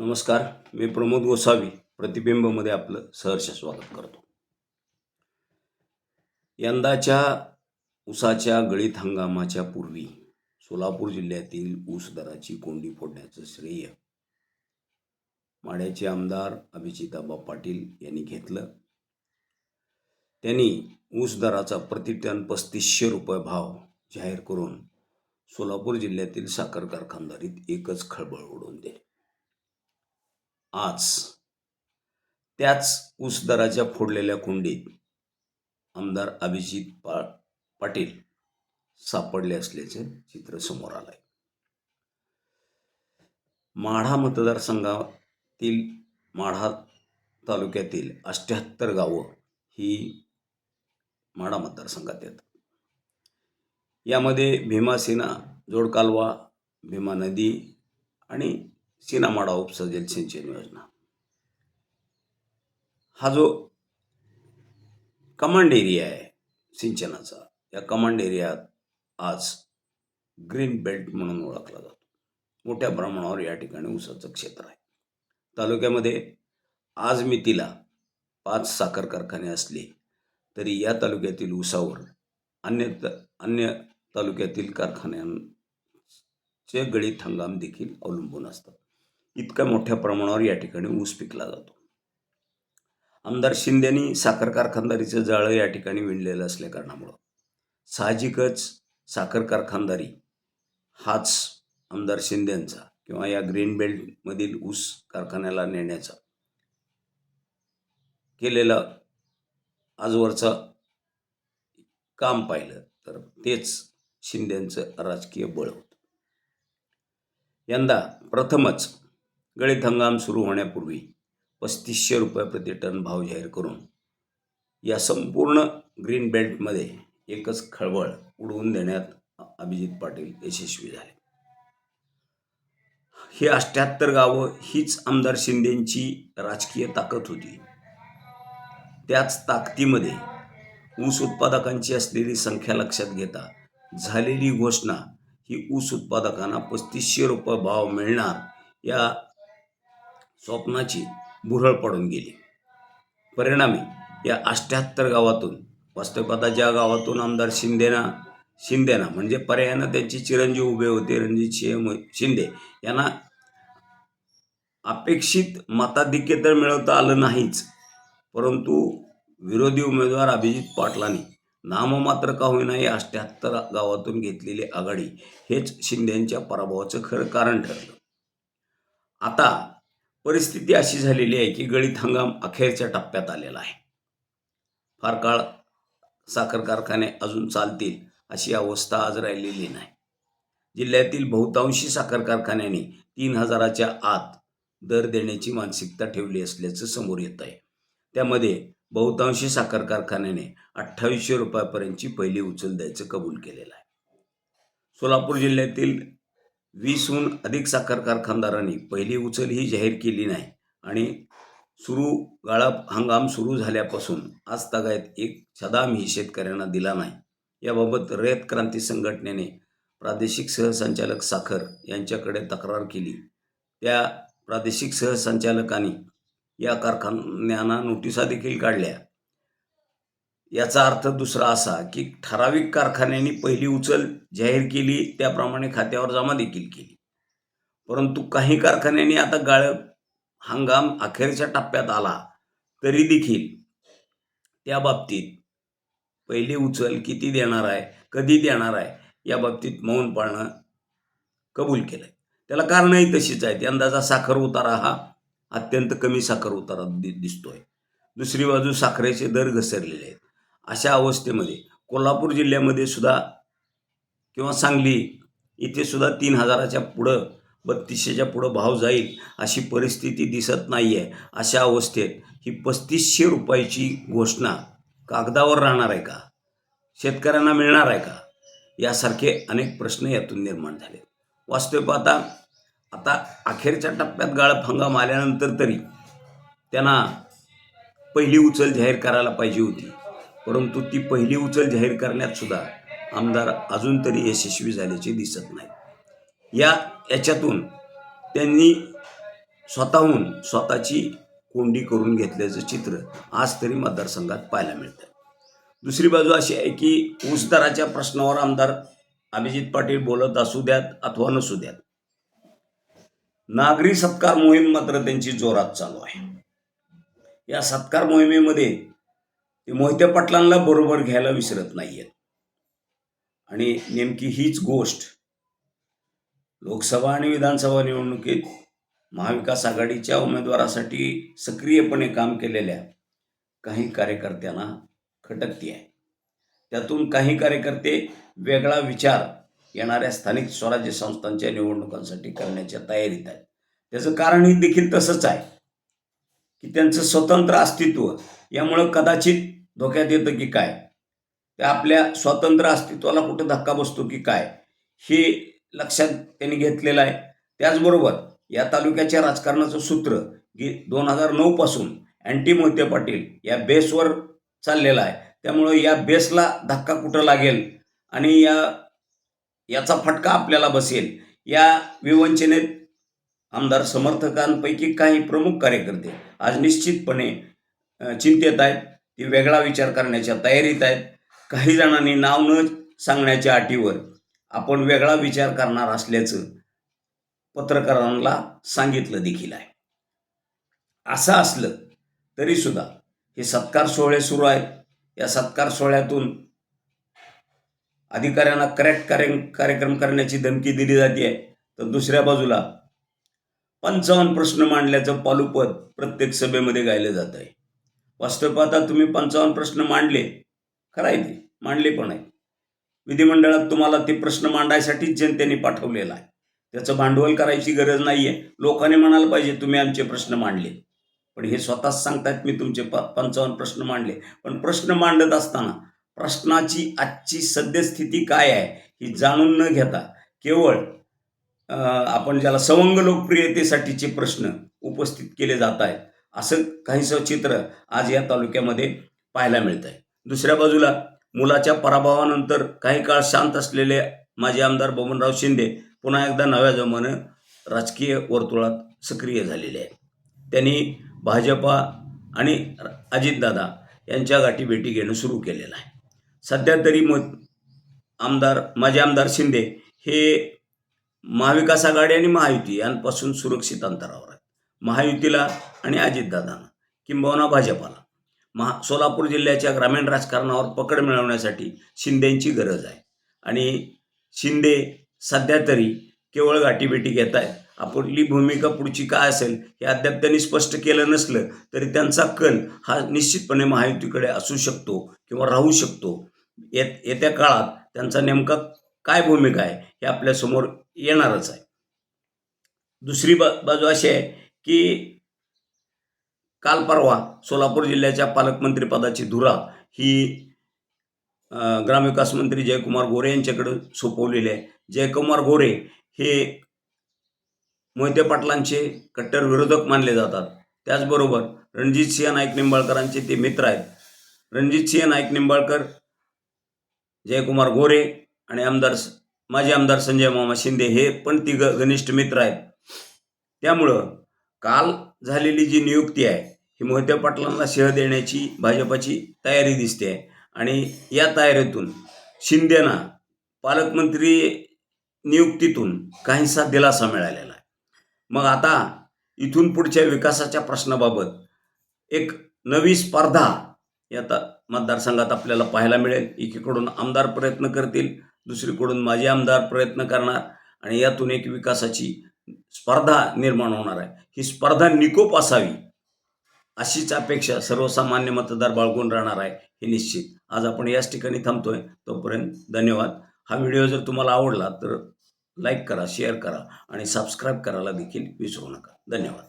नमस्कार मी प्रमोद गोसावी प्रतिबिंबमध्ये आपलं सहर्ष स्वागत करतो. यंदाच्या ऊसाच्या गळीत हंगामाच्या पूर्वी सोलापूर जिल्ह्यातील ऊस दराची कोंडी फोडण्याचं श्रेय माड्याचे आमदार अभिजिताबा पाटील यांनी घेतलं. त्यांनी ऊस दराचा प्रतिटन पस्तीसशे रुपये भाव जाहीर करून सोलापूर जिल्ह्यातील साखर कारखानदारीत एकच खळबळ उडवून दिली. आज त्याच ऊस दराच्या फोडलेल्या कुंडीत आमदार अभिजित पा पाटील सापडले असल्याचे चित्र समोर आलंय. माढा मतदारसंघातील माढा तालुक्यातील अष्ट्याहत्तर गावं ही माढा मतदारसंघात येतात. यामध्ये भीमासेना जोडकालवा भीमा नदी आणि सीनामाडा उपसा जलसिंचन योजना. हा जो कमांड एरिया आहे सिंचनाचा या कमांड एरियात आज ग्रीन बेल्ट म्हणून ओळखला जातो. मोठ्या प्रमाणावर या ठिकाणी ऊसाचं क्षेत्र आहे. तालुक्यामध्ये आज मी तिला पाच साखर कारखाने असले तरी या तालुक्यातील ऊसावर अन्य त अन्य तालुक्यातील कारखान्यांचे गळीत हंगाम देखील अवलंबून असतात. इतक्या मोठ्या प्रमाणावर या ठिकाणी ऊस पिकला जातो. आमदार शिंदेनी साखर कारखानदारीचं जाळं या ठिकाणी विणलेलं असल्या कारणामुळं. साहजिकच साखर कारखानदारी हाच आमदार शिंदेंचा किंवा या ग्रीन बेल्टमधील ऊस कारखान्याला नेण्याचा केलेला आजवरचा काम पाहिलं तर तेच शिंदेंचं राजकीय बळ होतं. यंदा प्रथमच गळीत हंगाम सुरू होण्यापूर्वी पस्तीसशे रुपये प्रति टन भाव जाहीर करून या संपूर्ण ग्रीन बेल्टमध्ये एकच खळबळ उडवून देण्यात अभिजित पाटील यशस्वी झाले. ही अष्ट्याहत्तर गावं हीच आमदार शिंदेंची राजकीय ताकद होती. त्याच ताकदीमध्ये ऊस उत्पादकांची असलेली संख्या लक्षात घेता झालेली घोषणा ही ऊस उत्पादकांना पस्तीसशे रुपये भाव मिळणार या स्वप्नाची भुरळ पडून गेली. परिणामी या अष्ट्याहत्तर गावातून वास्तवपाता ज्या गावातून आमदार शिंदेना शिंदेना म्हणजे पर्यायानं त्यांचे चिरंजीव उभे होते रणजित सिंह शिंदे यांना अपेक्षित मताधिक्य तर मिळवता आलं नाहीच परंतु विरोधी उमेदवार अभिजित पाटलांनी नाममात्र का होईना या अष्ट्याहत्तर गावातून घेतलेली आघाडी हेच शिंदेंच्या पराभवाचं खरं कारण ठरलं. आता परिस्थिती अशी झालेली आहे की गळीत हंगाम अखेरच्या टप्प्यात आलेला आहे. फार काळ साखर कारखाने अजून चालतील अशी अवस्था आज राहिलेली नाही. जिल्ह्यातील बहुतांशी साखर कारखान्यांनी तीन हजाराच्या आत दर देण्याची मानसिकता ठेवली असल्याचं समोर येत आहे. त्यामध्ये बहुतांशी साखर कारखान्याने अठ्ठावीसशे रुपयापर्यंतची पहिली उचल द्यायचं कबूल केलेलं आहे. सोलापूर जिल्ह्यातील वीसहून अधिक साखर कारखानदारांनी पहिली उचल ही जाहीर केली नाही आणि सुरू गाळप हंगाम सुरू झाल्यापासून आज तागायत एक सदामही शेतकऱ्यांना दिला नाही. याबाबत रयत क्रांती संघटनेने प्रादेशिक सहसंचालक साखर यांच्याकडे तक्रार केली. त्या प्रादेशिक सहसंचालकांनी या कारखान्यांना नोटिसा देखील काढल्या. याचा अर्थ दुसरा असा की ठराविक कारखान्यांनी पहिली उचल जाहीर केली त्याप्रमाणे खात्यावर जमा देखील केली. परंतु काही कारखान्यांनी आता गाळप हंगाम अखेरच्या टप्प्यात आला तरी देखील त्या बाबतीत पहिली उचल किती देणार आहे कधी देणार आहे या बाबतीत मौन पाळणं कबूल केलं आहे त्याला कारणही तशीच आहेत. यंदाचा साखर उतारा हा अत्यंत कमी साखर उतारा दि दिसतोय. दुसरी बाजू साखरेचे दर घसरलेले आहेत. अशा अवस्थेमध्ये कोल्हापूर जिल्ह्यामध्ये सुद्धा किंवा सांगली इथे सुद्धा तीन हजाराच्या पुढं बत्तीसशेच्या पुढं भाव जाईल अशी परिस्थिती दिसत नाही आहे अशा अवस्थेत ही पस्तीसशे रुपयाची घोषणा कागदावर राहणार आहे का? शेतकऱ्यांना मिळणार आहे का? यासारखे अनेक प्रश्न यातून निर्माण झाले. वास्तव पाहता आता अखेरच्या टप्प्यात गाळप हंगाम आल्यानंतर तरी त्यांना पहिली उचल जाहीर करायला पाहिजे होती. परंतु ती पहिली उचल जाहीर करण्यात सुद्धा आमदार अजून तरी यशस्वी झाल्याचे दिसत नाही. या याच्यातून त्यांनी स्वतःहून स्वतःची कोंडी करून घेतल्याचं चित्र आज तरी मतदारसंघात पाहायला मिळतं दुसरी बाजू अशी आहे की ऊस दराच्या प्रश्नावर आमदार अभिजित पाटील बोलत असू द्यात अथवा नसू द्यात. नागरी सत्कार मोहीम मात्र त्यांची जोरात चालू आहे. या सत्कार मोहिमेमध्ये ते मोहिते पाटलांना बरोबर घ्यायला विसरत नाहीयेत. आणि नेमकी हीच गोष्ट लोकसभा आणि विधानसभा निवडणुकीत महाविकास आघाडीच्या उमेदवारासाठी सक्रियपणे काम केलेल्या काही कार्यकर्त्यांना खटकती आहे. त्यातून काही कार्यकर्ते वेगळा विचार येणाऱ्या स्थानिक स्वराज्य संस्थांच्या निवडणुकांसाठी करण्याच्या तयारीत आहेत. त्याचं कारणही देखील तसंच आहे की त्यांचं स्वतंत्र अस्तित्व यामुळं कदाचित धोक्यात येतं की काय? ते आपल्या स्वातंत्र्य अस्तित्वाला कुठं धक्का बसतो की काय? हे लक्षात त्यांनी घेतलेलं आहे. त्याचबरोबर या तालुक्याच्या राजकारणाचं सूत्र की दोन हजार नऊपासून अँटी मोहिते पाटील या बेसवर चाललेला आहे. त्यामुळं या बेसला धक्का कुठं लागेल आणि या याचा फटका आपल्याला बसेल? या विवंचनेत आमदार समर्थकांपैकी काही प्रमुख कार्यकर्ते आज निश्चितपणे चिंतेत आहेत. ते वेगळा विचार करण्याच्या तयारीत आहेत. काही जणांनी नाव न सांगण्याच्या अटीवर आपण वेगळा विचार करणार असल्याचं पत्रकारांना सांगितलं देखील आहे. असं असलं तरी सुद्धा हे सत्कार सोहळे सुरू आहेत या सत्कार सोहळ्यातून अधिकाऱ्यांना करेक्ट कार्य कार्यक्रम करण्याची धमकी दिली जाते. आहे तर दुसऱ्या बाजूला पंचावन्न प्रश्न मांडल्याचं पालुपद प्रत्येक सभेमध्ये गायलं जात आहे. वास्तव पाहता तुम्ही पंचावन्न प्रश्न मांडले. खरं आहे ते. मांडले पण आहे. विधिमंडळात तुम्हाला ते प्रश्न मांडायसाठीच जनतेने पाठवलेला आहे. त्याचं भांडवल करायची गरज नाही आहे लोकांनी म्हणायला पाहिजे तुम्ही आमचे प्रश्न मांडले. पण हे स्वतःच सांगतायत मी तुमचे प पंचावन्न प्रश्न मांडले. पण प्रश्न मांडत असताना प्रश्नाची आजची सद्यस्थिती काय आहे ही जाणून न घेता केवळ आपण ज्याला सवंग लोकप्रियतेसाठीचे प्रश्न उपस्थित केले जात आहेत असं काहीसं चित्र आज या तालुक्यामध्ये पाहायला मिळतं आहे दुसऱ्या बाजूला मुलाच्या पराभवानंतर काही काळ शांत असलेले माजी आमदार बबनराव शिंदे पुन्हा एकदा नव्या जमानं राजकीय वर्तुळात सक्रिय झालेले आहेत. त्यांनी भाजपा आणि अजितदादा यांच्या गाठीभेटी घेणं सुरू केलेलं आहे. सध्या तरी मग आमदार माजी आमदार शिंदे हे महाविकास आघाडी आणि महायुती यांपासून सुरक्षित अंतरावर आहेत. महायुतीला आणि अजितदादांना किंबहुना भाजपाला. महा सोलापूर जिल्ह्याच्या ग्रामीण राजकारणावर पकड मिळवण्यासाठी शिंदेंची गरज आहे. आणि शिंदे सध्या तरी केवळ गाठीभेटी घेत आहेत आपली भूमिका पुढची काय असेल हे अद्याप त्यांनी स्पष्ट केलं नसलं तरी त्यांचा कल हा निश्चितपणे महायुतीकडे असू शकतो किंवा राहू शकतो. येत येत्या काळात त्यांचा नेमका काय भूमिका आहे हे आपल्यासमोर येणारच आहे. दुसरी बा बाजू अशी आहे की काल परवा सोलापूर जिल्ह्याच्या पालकमंत्रीपदाची धुरा ही ग्रामविकास मंत्री जयकुमार गोरे यांच्याकडे सोपवलेली आहे. जयकुमार गोरे हे मोहिते पाटलांचे कट्टर विरोधक मानले जातात. त्याचबरोबर रणजित सिंह नाईक निंबाळकरांचे ते मित्र आहेत. रणजित सिंह नाईक निंबाळकर जयकुमार गोरे आणि आमदार माजी आमदार संजय मामा शिंदे हे पण ती घनिष्ठ मित्र आहेत. त्यामुळं काल झालेली जी नियुक्ती आहे ही मोहिते पाटलांना शह देण्याची भाजपाची तयारी दिसते आहे. आणि या तयारीतून शिंदेना पालकमंत्री नियुक्तीतून काहीसा दिलासा मिळालेला आहे. मग आता इथून पुढच्या विकासाच्या प्रश्नाबाबत एक नवी स्पर्धा या ता मतदारसंघात आपल्याला पाहायला मिळेल. एकीकडून आमदार प्रयत्न करतील दुसरीकडून माजी आमदार प्रयत्न करणार आणि यातून एक विकासाची स्पर्धा निर्माण होणार आहे. ही स्पर्धा निकोप असावी अशीच अपेक्षा सर्वसामान्य मतदार बाळगून राहणार आहे हे निश्चित. आज आपण याच ठिकाणी थांबतोय. तोपर्यंत धन्यवाद. हा व्हिडिओ जर तुम्हाला आवडला तर लाईक करा शेअर करा आणि सबस्क्राईब करायला देखील विसरू नका. धन्यवाद.